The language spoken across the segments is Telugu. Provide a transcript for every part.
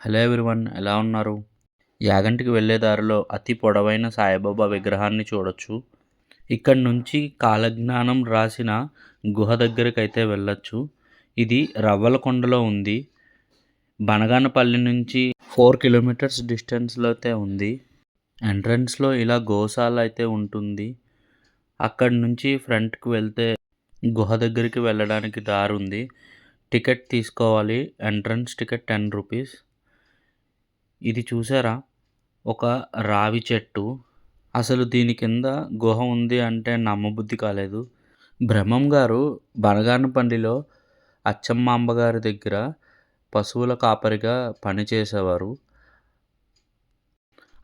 హలో ఎవ్రీవన్ ఎలా ఉన్నారు? యాగంటికి వెళ్ళే దారిలో అతి పొడవైన సాయిబాబా విగ్రహాన్ని చూడొచ్చు. ఇక్కడ నుంచి కాలజ్ఞానం రాసిన గుహ దగ్గరికి అయితే వెళ్ళొచ్చు. ఇది రవ్వలకొండలో ఉంది. బనగానపల్లి నుంచి ఫోర్ కిలోమీటర్స్ డిస్టెన్స్లో అయితే ఉంది. ఎంట్రన్స్లో ఇలా గోశాల అయితే ఉంటుంది. అక్కడి నుంచి ఫ్రంట్కి వెళ్తే గుహ దగ్గరికి వెళ్ళడానికి దారి ఉంది టికెట్ తీసుకోవాలి. Entrance ticket ten rupees. ఇది చూసారా? ఒక రావి చెట్టు. అసలు దీని కింద గుహ ఉంది అంటే నమ్మబుద్ధి కాలేదు. బ్రహ్మం గారు బనగానపల్లిలో అచ్చమ్మాంబ గారి దగ్గర పశువుల కాపరిగా పనిచేసేవారు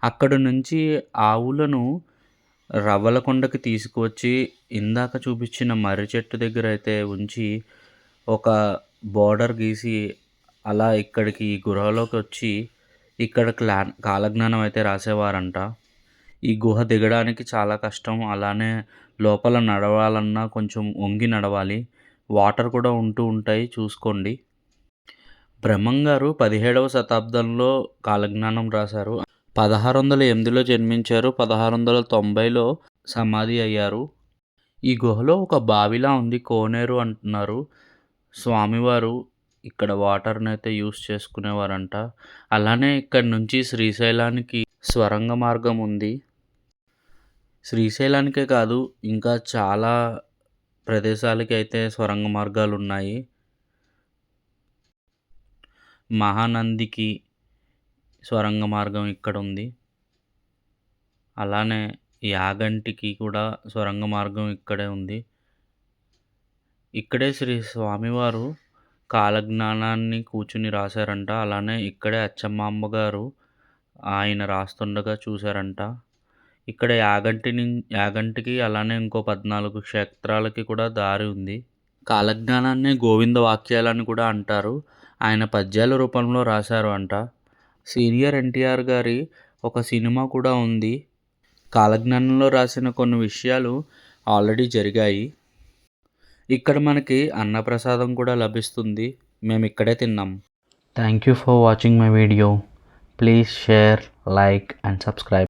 అక్కడ నుంచి ఆవులను రవ్వలకొండకి తీసుకువచ్చి ఇందాక చూపించిన మర్రి చెట్టు దగ్గర అయితే ఉంచి ఒక బోర్డర్ గీసి అలా ఇక్కడికి ఈ గృహలోకి వచ్చి ఇక్కడ క్లా కాలజ్ఞానం అయితే రాసేవారంట. ఈ గుహ దిగడానికి చాలా కష్టం. అలానే లోపల నడవాలన్నా కొంచెం వంగి నడవాలి. వాటర్ కూడా ఉంటూ ఉంటాయి చూసుకోండి. బ్రహ్మం గారు పదిహేడవ శతాబ్దంలో కాలజ్ఞానం రాశారు. పదహారు వందల ఎనిమిదిలో జన్మించారు పదహారు వందల తొంభైలో సమాధి అయ్యారు. ఈ గుహలో ఒక బావిలా ఉంది కోనేరు అంటున్నారు. స్వామివారు ఇక్కడ వాటర్ని అయితే యూస్ చేసుకునేవారంట. అలానే ఇక్కడ నుంచి శ్రీశైలానికి స్వరంగ మార్గం ఉంది. శ్రీశైలానికే కాదు ఇంకా చాలా ప్రదేశాలకి అయితే స్వరంగ మార్గాలు ఉన్నాయి. మహానందికి స్వరంగ మార్గం ఇక్కడ ఉంది. అలానే యాగంటికి కూడా స్వరంగ మార్గం ఇక్కడే ఉంది. ఇక్కడే శ్రీ స్వామివారు కాలజ్ఞానాన్ని కూర్చుని రాశారంట. అలానే ఇక్కడే అచ్చమ్మాంబ గారు ఆయన రాస్తుండగా చూశారంట. ఇక్కడ యాగంటి యాగంటికి అలానే ఇంకో పద్నాలుగు క్షేత్రాలకి కూడా దారి ఉంది. కాలజ్ఞానాన్ని గోవింద వాక్యాలని కూడా అంటారు. ఆయన పద్యాల రూపంలో రాశారు అంట. సీనియర్ ఎన్టీఆర్ గారి ఒక సినిమా కూడా ఉంది. కాలజ్ఞానంలో రాసిన కొన్ని విషయాలు ఆల్రెడీ జరిగాయి. ఇక్కడ మనకి అన్నప్రసాదం కూడా లభిస్తుంది. మేము ఇక్కడే తిన్నాం. Thank you for watching my video please share like and subscribe